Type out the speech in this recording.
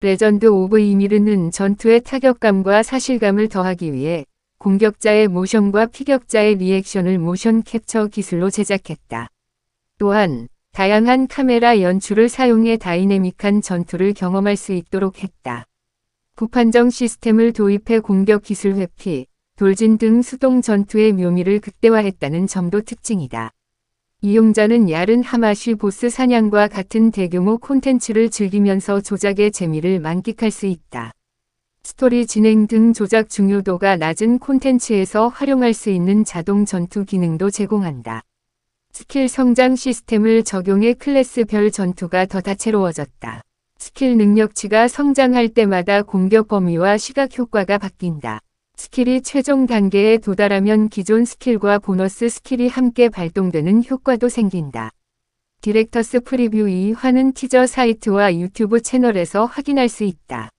레전드 오브 이미르는 전투의 타격감과 사실감을 더하기 위해 공격자의 모션과 피격자의 리액션을 모션 캡처 기술로 제작했다. 또한 다양한 카메라 연출을 사용해 다이내믹한 전투를 경험할 수 있도록 했다. 구판정 시스템을 도입해 공격 기술 회피, 돌진 등 수동 전투의 묘미를 극대화했다는 점도 특징이다. 이용자는 야른 하마쉬 보스 사냥과 같은 대규모 콘텐츠를 즐기면서 조작의 재미를 만끽할 수 있다. 스토리 진행 등 조작 중요도가 낮은 콘텐츠에서 활용할 수 있는 자동 전투 기능도 제공한다. 스킬 성장 시스템을 적용해 클래스별 전투가 더 다채로워졌다. 스킬 능력치가 성장할 때마다 공격 범위와 시각 효과가 바뀐다. 스킬이 최종 단계에 도달하면 기존 스킬과 보너스 스킬이 함께 발동되는 효과도 생긴다. 디렉터스 프리뷰 2화는 티저 사이트와 유튜브 채널에서 확인할 수 있다.